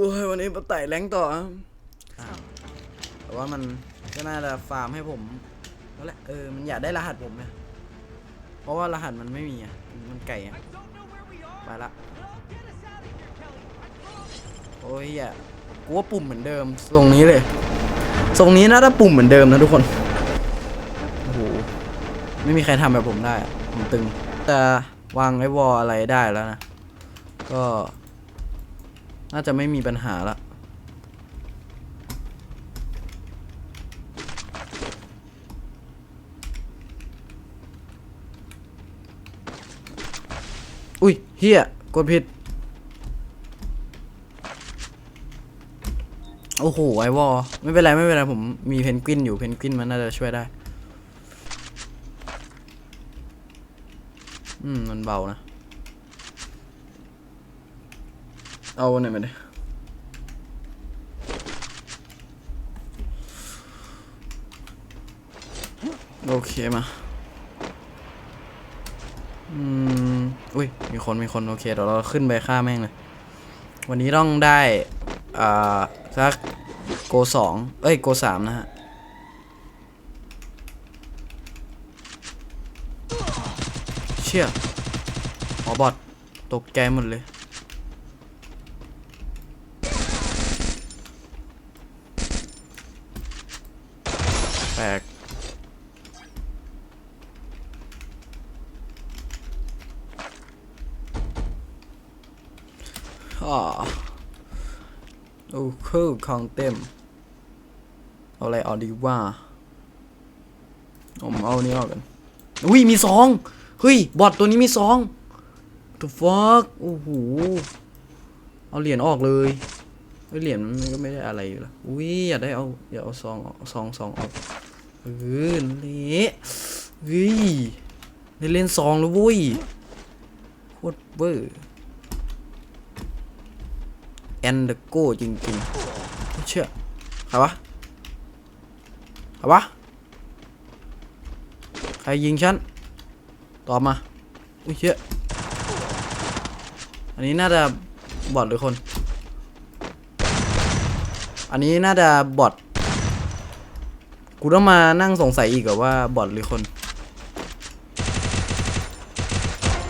โอ้ยวันนี้มาไต่แรงต่อครับแต่ว่ามันก็น่าจะฟาร์มให้ผมแล้วแหละเออมันอยากได้รหัสผมเนี่ยเพราะว่ารหัสมันไม่มีอะมันไก่อะไปละโอ้ยอะกูว่าปุ่มเหมือนเดิมตรงนี้เลยตรงนี้น่าจะปุ่มเหมือนเดิมนะทุกคน โอ้โห ไม่มีใครทำแบบผมได้อะผมตึง แต่วางไอ้วอลอะไรได้แล้วนะ ก็ น่าจะไม่มีปัญหาละอุ้ยเฮียกดผิด โอ้โห ไอวอลไม่เป็นไร ไม่เป็นไร ผมมีเพนกวินอยู่เพนกวินมันน่าจะช่วยได้ อืม มันเบานะ เอาไหนอยมาดิโอเคมา อืม อุ้ย มีคน มีคน โอเค เดี๋ยวเราขึ้นไปฆ่าแม่งเลย วันนี้ต้องได้ อ่า สักโกสองเอ้ย โกสามนะฮะ เชี่ยหมอบอดตกใจหมดเลย แปลกอ่าโอ้คือของเต็ม เอาอะไรเอาดีว่าผมเอานี้ออกกันอุ้ยมีซองเฮ้ย บอทตัวนี้มีซอง the fuck โอ้โห เอาเหรียญออกเลยเหรียญมันก็ไม่ได้อะไรอยู่แล้วอุ้ย อย่าได้เอา อย่าเอาซองออกซองซองออก ออนั่นเละเฮ้ยได้เล่นซองแล้วเว้ยโคตรเบอร์แอนเดโก้จริงๆไม่เชื่อใครวะใครวะใครยิงฉันตอบมา อุ้ยเชื่ออันนี้น่าจะบอทหรือคน อันนี้น่าจะบอท กูต้องมานั่งสงสัยอีกเหรอว่าบอทหรือคน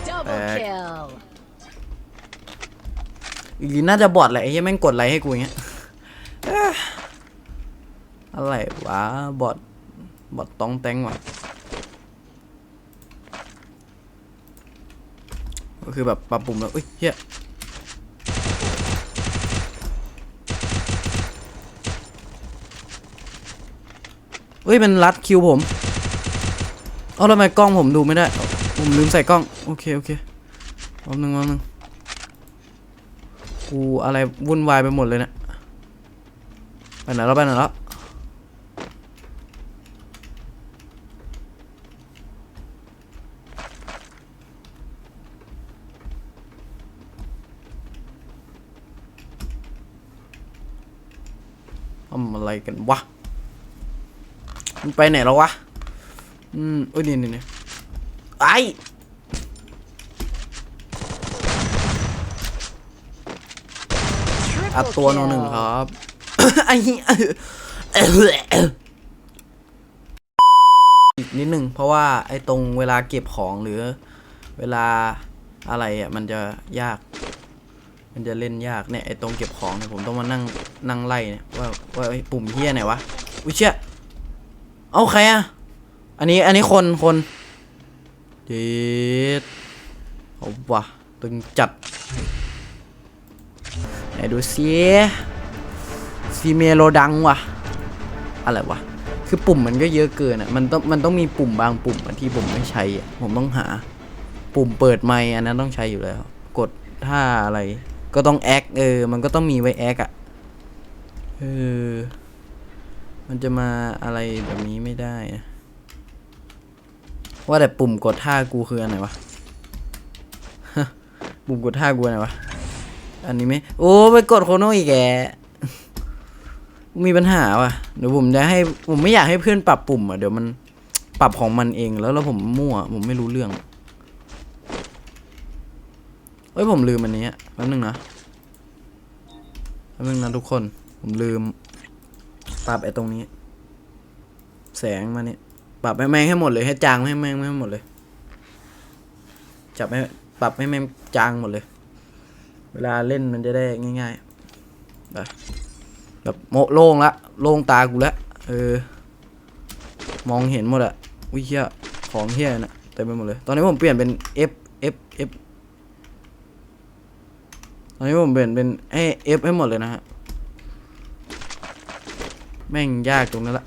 Double Back. kill. อีกน่าจะบอทแหละไอ้เหี้ยังแม่งกดไลค์ให้กูอย่างเงี้ยเอ้ออะไรวะบอทบอทต้องแตงวะก็คือแบบปรับปุ่มแล้วอุ้ยเฮีย เฮ้ยมันรัดคิวผมเอาทำไมกล้องผมดูไม่ได้ ผมลืมใส่กล้อง โอเค โอเคแป๊บนึงแป๊บนึงกูอะไรวุ่นวายไปหมดเลยเนะี่ยไปไหนแล้วไปไหนแล้วทำอะไรกันวะ มันไปไหนแล้ววะ อืมเอ้ยนี่นี่นี่ไออัดตัวโนหนึ่งครับไอ้หยอีกนิดหนึ่งเพราะว่าไอ้ตรงเวลาเก็บของหรือเวลาอะไรอะมันจะยาก มันจะเล่นยากเนี่ยไอ้ตรงเก็บของเนี่ยผมต้องมานั่งนั่งไล่เนี่ยว่าว่าไอ้ปุ่มเฮียไหนวะ อุ้ยเชี่ย เอาใครอะ อันนี้อันนี้คนคนเด็ดเอาวะตึงจัดไหนดูซิซีเมโลดังว่ะ อะไรวะ คือปุ่มมันก็เยอะเกินอะ มันต้องมันต้องมีปุ่มบางปุ่มที่ผมไม่ใช้อะ ผมต้องหา ปุ่มเปิดไมค์อันนั้นต้องใช้อยู่แล้ว กดท่าอะไร ก็ต้องแอคเออ มันก็ต้องมีไว้แอคอะ เออ มันจะมาอะไรแบบนี้ไม่ได้นะว่าแต่ปุ่มกดท่ากูคืออันไหนวะปุ่มกดท่ากูอันไหนวะ อันนี้ไหมโอ้ไปกดโคโนอีกแกมีปัญหาว่ะเดี๋ยวผมจะให้ผมไม่อยากให้เพื่อนปรับปุ่มอะเดี๋ยวมันปรับของมันเองแล้วแล้วผมมั่วผมไม่รู้เรื่องเอ้ยผมลืมอันนี้อะแป๊บนึงนะแป๊บนึงนะทุกคน ผมลืม ปรับไอ้ตรงนี้ แสงมาเนี่ยปรับให้แม่งให้หมดเลยให้จางให้แม่งให้หมดเลย จับให้ปรับให้แม่งจางหมดเลย เวลาเล่นมันจะได้ง่ายๆแบบแบบโมโล่งละโล่งตากูละเออ มองเห็นหมดอะวิเฮียของเฮียนะเต็มไปหมดเลย ตอนนี้ผมเปลี่ยนเป็น F F F ตอนนี้ผมเปลี่ยนเป็นให้ F ให้หมดเลยนะฮะ แม่งยากตรงนั้นละ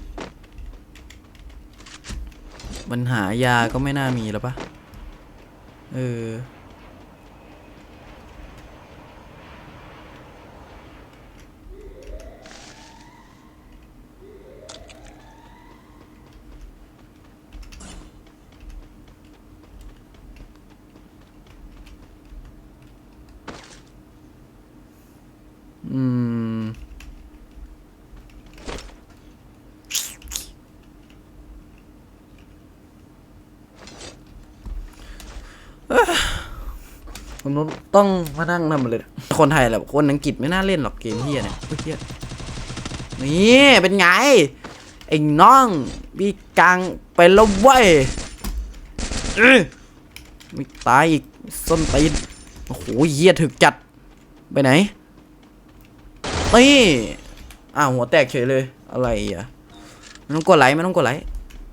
ปัญหายาก็ไม่น่ามีแล้วปะเออม ผมต้องมานั่งนั่นมาเลย คนไทยแหละคนอังกฤษไม่น่าเล่นหรอกเกมเฮียเนี่ยเฮียนี่เป็นไงไอ้น้องมีกลางไปแล้วเว้ยไม่ตายอีกส้นตีนโอ้โหเฮียถึกจัดไปไหนนี่อ้าวหัวแตกเฉยเลยอะไรอะไม่ต้องกดไลค์ไม่ต้องกดไลค์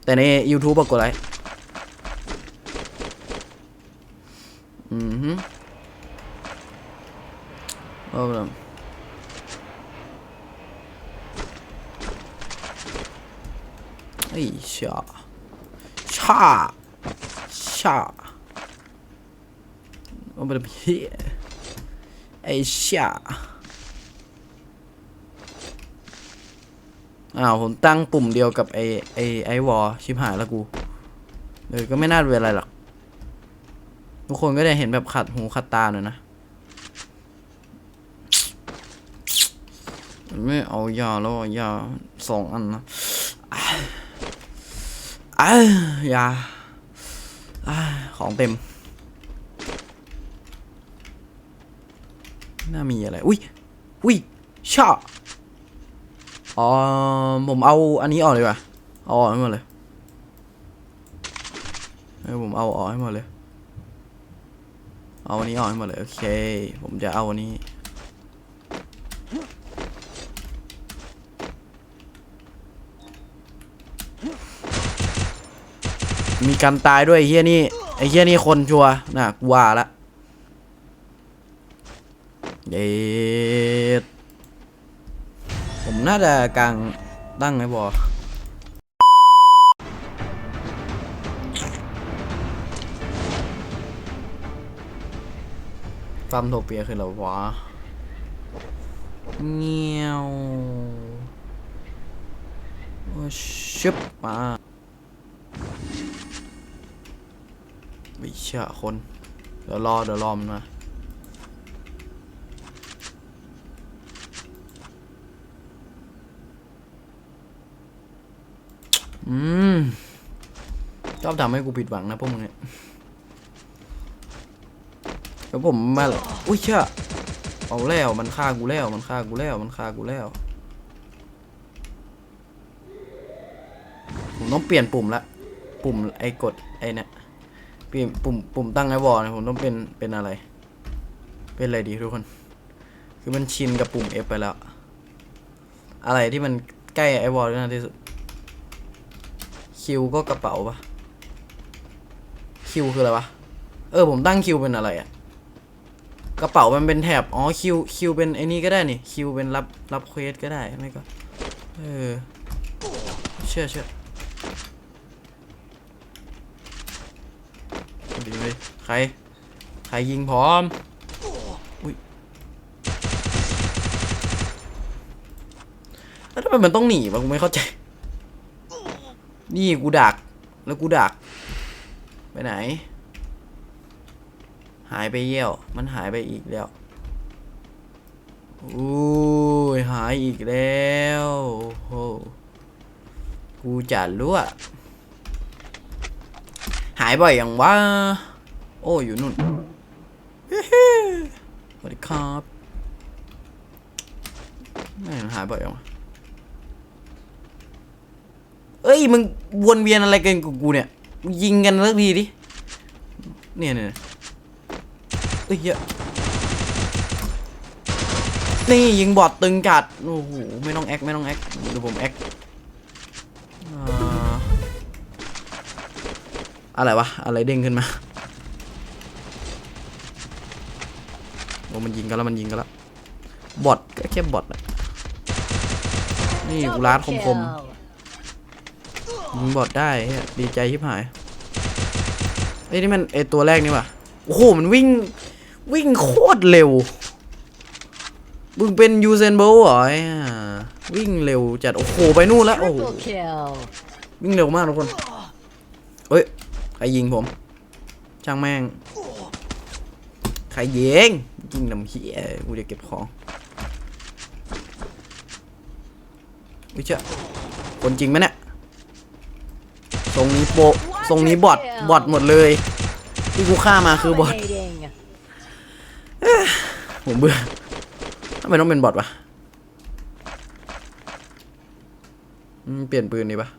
แต่ใน YouTube อะกดไลค์อือฮึ เอาละไอ้ชาชาชาเอาไปเฮียไอ้ชาอ้าวผมตั้งปุ่มเดียวกับไอไอไอวอชิบหายแล้วกูเออก็ไม่น่าเป็นอะไรหรอก ทุกคนก็ได้เห็นแบบขัดหูขัดตาหน่อยนะ ไม่เอายาแล้วยาสองอันนะอะอะยาอะของเต็ม น่ามีอะไร อุ้ย อุ้ยชาอ๋อ ผมเอาอันนี้ออกเลยว่ะเอาออกให้หมดเลยเออผมเอาออกให้หมดเลย เอาอันนี้ออกให้หมดเลย โอเค ผมจะเอาอันนี้ มีการตายด้วยไอ้เฮียนี่ไอ้เฮียนี่คนชัวร์น่ะกูว่าละเด็ดผมน่าจะกลางตั้งไอ้บอฟาร์มโทเปียคืออะไรวะเงี้ยวโอ้ชิบมา ชาคน เดี๋ยวรอเดี๋ยวรอมันมาอืมชอบทำให้กูผิดหวังนะพวกมึงเนี่ยแล้วผมมาเลยอุ้ยเชื่อเอาแล้ว มันฆ่ากูแล้ว มันฆ่ากูแล้ว มันฆ่ากูแล้ว ผมต้องเปลี่ยนปุ่มละ ปุ่มไอ้กดไอ้เนี่ย ปลี่ยนปุ่มปุ่มตั้งไอวอลเนี่ยผมต้องเป็นเป็นอะไร เป็นอะไรดีทุกคน คือมันชินกับปุ่ม F ไปแล้ว อะไรที่มันใกล้ไอ้วอลที่สุดคิวก็กระเป๋าปะคิวคืออะไรวะเออผมตั้งคิวเป็นอะไรอะกระเป๋ามันเป็นแถบอ๋อคิวคิวเป็นไอ้นี่ก็ได้นี่คิวเป็นรับรับเควสก็ได้ไม่ก็เออเชื่อเชื่อดีเลยใค ร ใครยิงพร้อมอุ้ยแล้วทำไมมันต้องหนีวะกูไม่เข้าใจ นี่กูดัก แล้วกูดัก ไปไหน หายไปเยี่ยว มันหายไปอีกแล้วอุ้ยหายอีกแล้วโอ้โหกูจะรู้อะหายบ่อยอย่างว่าโอ้อยู่นู่นเฮ้ๆสวัสดีครับไม่หายบ่อยจังวะเอ้ยมึงวนเวียนอะไรกันกับกูเนี่ยยิงกันสักทีดิเนี่ยเนี่ยเอ้ยเยอะนี่ยิงบอดตึงจัดโอ้โหไม่ต้องแอคไม่ต้องแอคเดี๋ยวผมแอคออะไรวะ อะไรเด้งขึ้นมาโอ้ มันยิงกันแล้วมันยิงกันแล้วบอทก็แค่บอทแหละนี่กู Double ลาดคมคม kill. ๆยิงบอทได้เหี้ยดีใจชิบหายเอ้ยนี่มันไอตัวแรกนี่ว่ะโอ้โหมันวิ่งวิ่งโคตรเร็วมึงเป็นยูเซนโบลเหรอไอ้ห่าวิ่งเร็วจัดโอ้โหไปนู่นแล้วโอ้โห Triple kill. วิ่งเร็วมากทุกคนเฮ้ยใครยิงผม ช่างแม่ง ใครยิงยิงน้ำเฮียกูจะเก็บของวิเจ้าคนจริงไหมเนี่ยทรงนี้โปะทรงนี้บอทบอทหมดเลย ที่กูฆ่ามาคือบอท Dominating. ผมเบื่อทำไมต้องเป็นบอทวะเปลี่ยนปืนดีปะ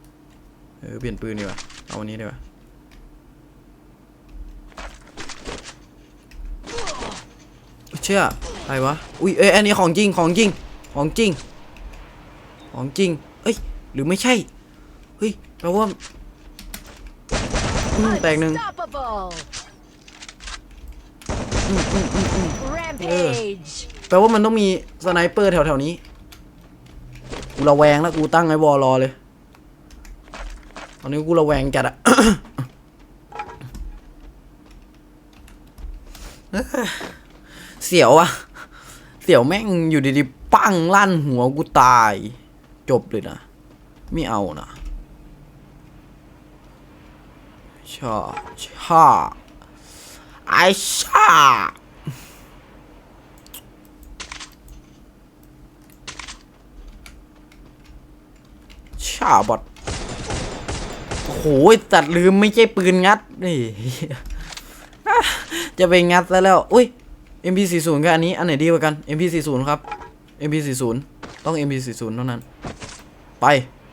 เออเปลี่ยนปืนดีปะเอาอันนี้ดีปะอุ๊ย เชื่ออะไรวะ อุ้ยเอ้ยอันนี้ของจริงของจริงของจริง ของจริง เอ้ย หรือไม่ใช่ เฮ้ยแปลว่าอืมแตกหนึ่ง Unstoppable. อืมอืมอืมอืม Rampage. แปลว่ามันต้องมีสไนเปอร์แถวๆนี้ กูระแวงแล้วกูตั้งไอ้วอลรอเลย ตอนนี้กูระแวงจัดอะ เสียวอะเสียวแม่งอยู่ดีๆปั้งลั่นหัวกูตาย จบเลยนะ ไม่เอานะชาชาไอชาชาบอดโอ้โหตัดลืมไม่ใช่ปืนงัดนี่จะไปงัดซะแล้ว อุ้ย MP40 กับอันนี้อันไหนดีกว่ากัน MP40 ครับ MP40 ต้อง MP40 เท่านั้น ไป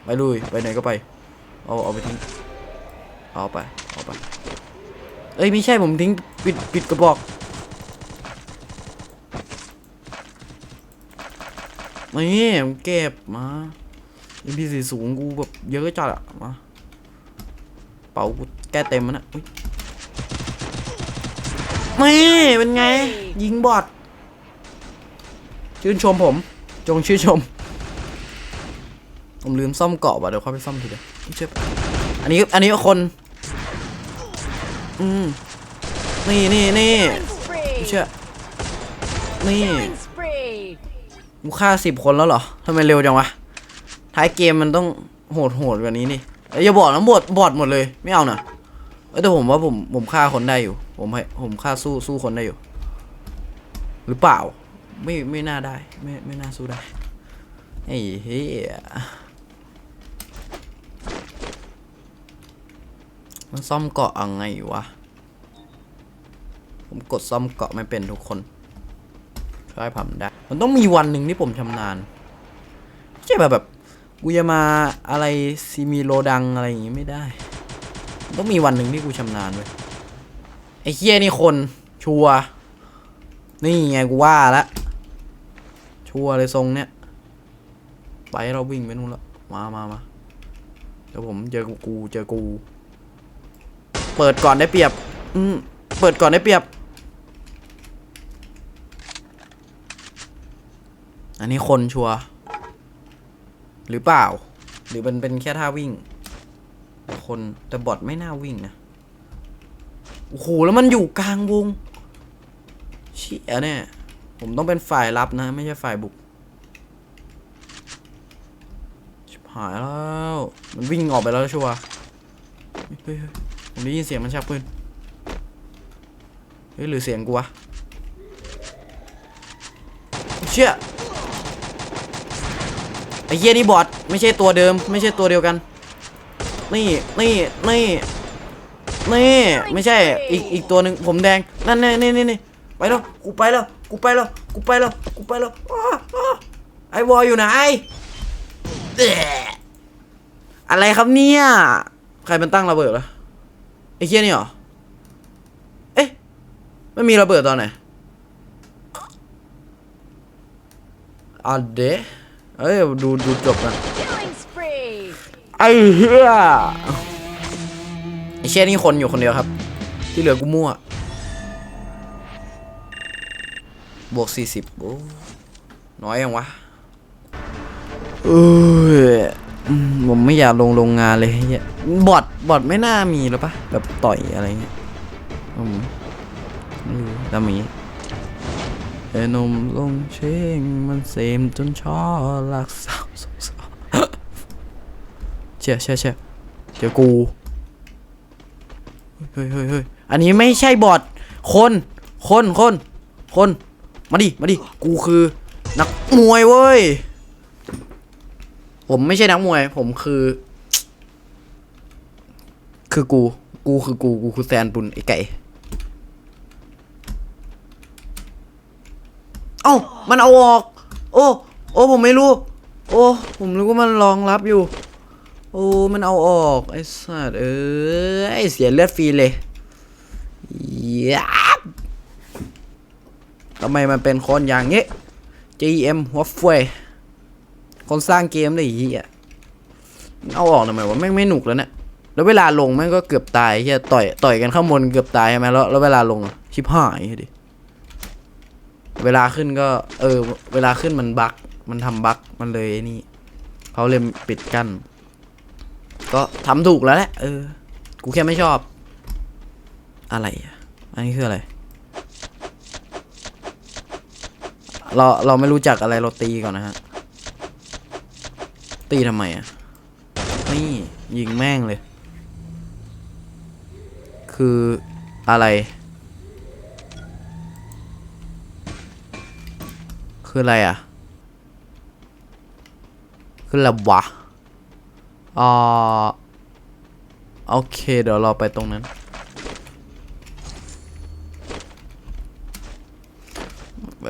ไปลุย ไปไหนก็ไป เอา เอาไปทิ้ง เอาไป เอาไป เอ้ยไม่ใช่ผมทิ้งปิดปิดกระบอก นี่ผมเก็บมา MP4 สูงกูแบบเยอะจัดอะมา เป๋ากูแก้เต็มมันอะอุ๊ย นี่เป็นไง ยิงบอดชื่นชมผม จงชื่นชม ผมลืมซ่อมเกาะว่ะเดี๋ยวเข้าไปซ่อมทีเดียวอุ๊ยเจ็บอันนี้อันนี้ก็คน อืมนี่นี่นี่ Killing spree. เชื่อนี่ Killing spree. กูฆ่าสิบคนแล้วเหรอทำไมเร็วจังวะ ท้ายเกมมันต้องโหดโหดกว่านี้นี่เอ้ยอย่าบอกนะบอดบอดหมดเลย ไม่เอานะเอ้ย แต่ผมว่าผมผมฆ่าคนได้อยู่ ผมให้ผมฆ่าสู้สู้คนได้อยู่ หรือเปล่า ไม่ไม่น่าได้ ไม่ไม่น่าสู้ได้ไอ้เฮียมันซ่อมเกาะยังไงวะ ผมกดซ่อมเกาะไม่เป็นทุกคนช่วยผมได้ มันต้องมีวันหนึ่งที่ผมชำนาญไม่ใช่แบบแบบกูจะมาอะไรซีมีโลดังอะไรอย่างงี้ไม่ได้ ต้องมีวันหนึ่งที่กูชำนาญเว้ยไอ้เฮียนี่คน ชัวนี่ไงกูว่าละชัวเลยทรงเนี้ยไปเราวิ่งไปนู่นแล้วมามามาเดี๋ยวผมเจอกูเจอกู เปิดก่อนได้เปรียบ อืมเปิดก่อนได้เปรียบ อันนี้คนชัวหรือเปล่า หรือมันเป็นแค่ท่าวิ่ง คนแต่บอทไม่น่าวิ่งนะ โอ้โห แล้วมันอยู่กลางวงเชี่ยเนี่ย ผมต้องเป็นฝ่ายรับนะ ไม่ใช่ฝ่ายบุกชิบหายแล้ว มันวิ่งออกไปแล้วชัวร์เฮ้ยผมได้ยินเสียงมันชักปืนเฮ้ยหรือเสียงกูวะเชี่ยไอ้เหี้ยนี่บอทไม่ใช่ตัวเดิม ไม่ใช่ตัวเดียวกัน นี่นี่นี่นี่ไม่ใช่อีกอีกตัวหนึ่งผมแดงนั่นนี่นี่นี่ไปแล้วกูไปแล้วกูไปแล้วกูไปแล้วกูไปแล้วไอ้วอลอยู่ไหนอะไรครับเนี่ยใครมันตั้งระเบิดวะไอ้เคียนี่เหรอเอ๊ะไม่มีระเบิดตอนไหนอะเดะเอ้ยดูดูจบกัน ไอ้เหี้ยไอ้เชี่ยนี่คนอยู่คนเดียวครับ ที่เหลือกูมั่ว บวกสี่สิบโอ้น้อยยังวะเออผมไม่อยากลงโรงงานเลยเฮียบอทบอทไม่น่ามีหรอปะแบบต่อยอะไรเงี้ยอืมไม่รู้แต่มีเอ้นมลงเชงมันเสมจนช่อลักสาวส สารเชี่ยเชี่ยเชี่ยเจอกูเฮ้ยเฮ้ยเฮ้ยอันนี้ไม่ใช่บอทคนคนคนคนมาดิมาดิกูคือนักมวยเว้ยผมไม่ใช่นักมวย ผมคือ คือกู กูคือกู กูคือแซนปุนไอ้ไก่เอ้ามันเอาออก โอ้ โอ้ ผมไม่รู้ โอ้ ผมรู้ว่ามันรองรับอยู่ โอ้ มันเอาออก ไอ้สัตว์เอ้ยเสียเลือดฟรีเลยยับทำไมมันเป็นคนอย่างงี้ GM หัวเฟยคนสร้างเกมได้อีกอะเอาออกทำไมวะแม่งไม่หนุกแล้วเนี่ยแล้วเวลาลงแม่งก็เกือบตายเฮียต่อยต่อยกันข้างบนเกือบตายใช่ไหมแล้วแล้วเวลาลงชิบหายดิเวลาขึ้นก็ เออ เวลาขึ้นมันบักมันทำบักมันเลยไอนี่เขาเลยปิดกั้น ก็ทำถูกแล้วแหละเออ กูแค่ไม่ชอบ อะไรอะ อันนี้คืออะไร เราเราไม่รู้จักอะไรเราตีก่อนนะฮะ ตีทำไมอะ นี่ยิงแม่งเลย คืออะไร คืออะไรอะ คืออะไรวะ อ่าโอเค เดี๋ยวเราไปตรงนั้น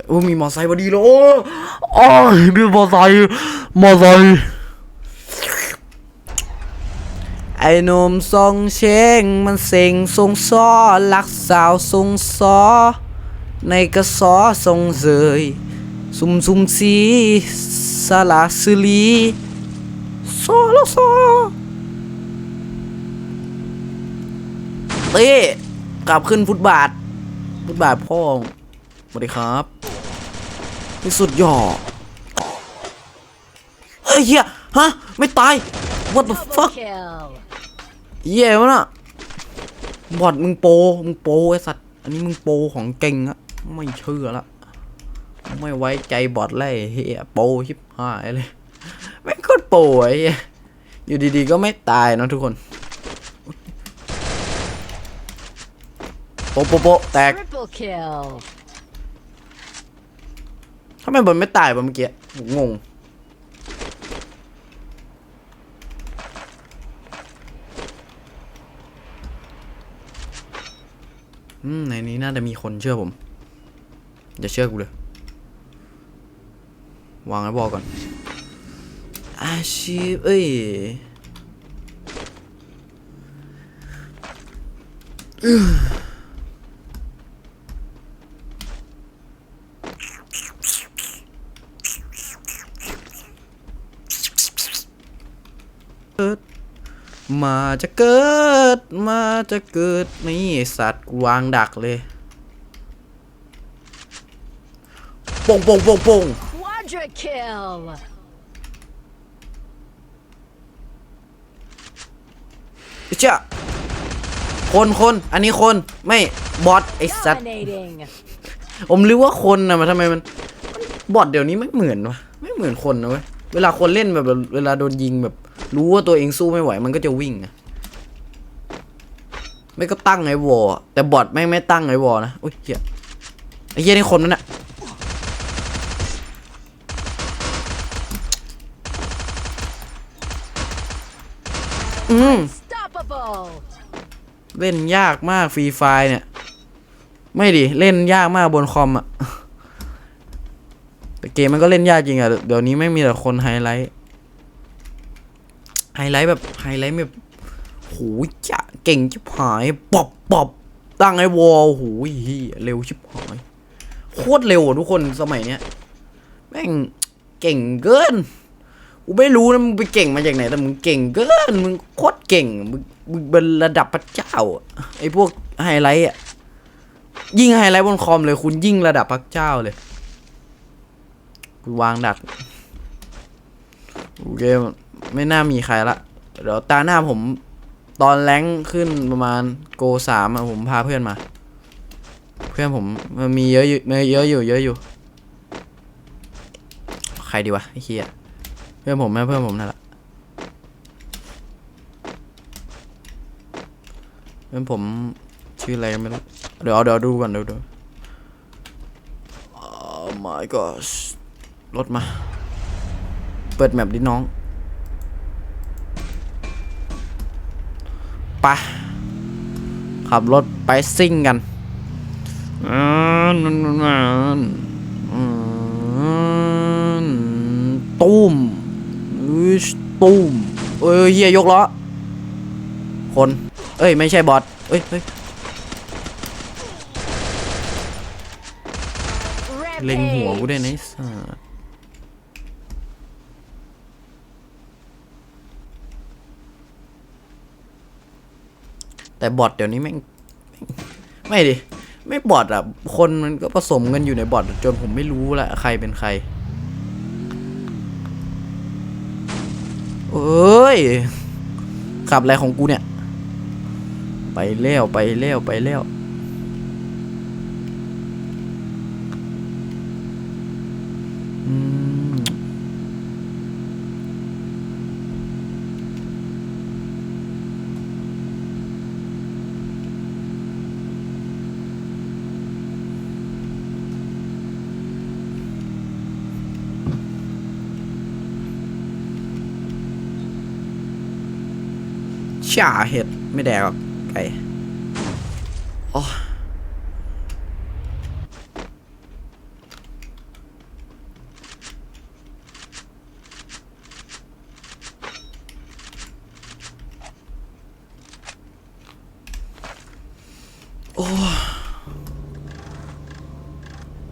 โอ้มีมอไซค์พอดีเลยโอ้โอ้ยมีมอไซค์มอไซค์ไอ้หนุ่มทรงเชงมันเซ็งทรงซ้อลักสาวทรงซอในกระสอทรงเสยซุ่มซุ่มสีสลาสลี ซโลโซเต้กลับขึ้นฟุตบาท ฟุตบาทพ่อสวัสดีครับที่สุดหย่อเอ้ยเฮียฮะ ไม่ตาย what the Double fuck kill. เหี้ยวะน่ะบอดมึงโป มึงโปไอ้สัตว์ อันนี้มึงโปของเก่งอะไม่เชื่อละ ไม่ไว้ใจบอดเลยเฮียโปชิบหายเลย แม่งโคตรโปไอ้เหี้ยอยู่ดีๆก็ไม่ตายเนอะทุกคนโปะโปะโปะแตก Triple kill. ทำไมบอลไม่ตายวะเมื่อกี้งงอืมในนี้น่าจะมีคนเชื่อผม อย่าเชื่อกูเลย วางไอ้บอลก่อน อาชีพ เอ้ย มาจะเกิด มาจะเกิด นี่สัตว์วางดักเลยปงปงปงปง Quadra kill. เจ้าคนคนอันนี้คนไม่บอทไอสัตว์ Dominating. ผมรู้ว่าคนนะมันทำไมมันบอทเดี๋ยวนี้ไม่เหมือนวะไม่เหมือนคนนะเว้ยเวลาคนเล่นแบบเวลาโดนยิงแบบ รู้ว่าตัวเองสู้ไม่ไหวมันก็จะวิ่งอะไม่ก็ตั้งไอ้วอลอะแต่บอทไม่งไม่ตั้งไอ้วอลนะอุ้ยเหี้ยไอ้เหี้ยนี่คนนั่นน่ะอืม Stoppable. เล่นยากมากฟรีไฟเนี่ย ไม่ดิ เล่นยากมากบนคอมอะแต่เกมมันก็เล่นยากจริงอะเดี๋ยวนี้ไม่มีแต่คนไฮไลท์ ไฮไลท์แบบไฮไลท์แบบโหจะเก่งชิบหายปอบปอบตั้งไอ้วอลโหเหี้ยเร็วชิบหายโคตรเร็วอะทุกคนสมัยเนี้ยแม่งเก่งเกิน กูไม่รู้นะมึงไปเก่งมาจากไหนแต่มึงเก่งเกินมึงโคตรเก่งมึงมึงเป็นระดับพระเจ้าไอ้พวกไฮไลท์อะยิ่งไฮไลท์บนคอมเลยคุณยิ่งระดับพระเจ้าเลยกูวางดักโอเคไม่น่ามีใครละเดี๋ยวตาหน้าผมตอนแรงขึ้นประมาณโกสามอะผมพาเพื่อนมา เพื่อนผมมันมีเยอะอยู่เยอะอยู่เยอะอยู่ ใครดีวะไอ้เฮีย พื่อนผมแม่เพื่อนผมนั่นแหละเพื่อนผมชื่ออะไรกันไม่รู้เดี๋ยวเอาเดี๋ยวดูก่อนเดี๋ยวดู Oh my gosh รถมา เปิดแมปดิน้องไปะขับรถไปซิ่งกันอืมอืมอืมตุ้ม ตุ้มเอ้ยเฮียยกล้อคน เอ้ย ไม่ใช่บอทเอ้ยเฮ้ยเล็งหัวกูได้นะไอ้สัสแต่บอทเดี๋ยวนี้แม่งแม่งไม่ดิ ไม่บอทอะ คนมันก็ผสมกันอยู่ในบอทจนผมไม่รู้ละใครเป็นใคร เอ้ยขับอะไรของกูเนี่ย ไปแล้วไปแล้วไปแล้ว ชาเห็ดไม่แดกหรอกไก่โอ้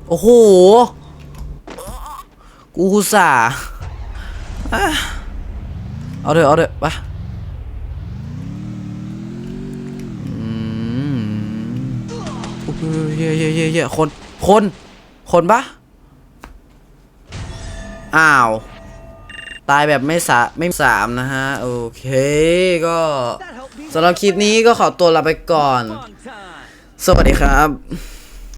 โอ้โห กูสาเอาเถอะเอาเถอะไป เฮียเย่เย่เย่คน คน คนปะอ้าว ตายแบบไม่สะไม่สามนะฮะ โอเคก็สำหรับคลิปนี้ก็ขอตัวลาไปก่อน สวัสดีครับ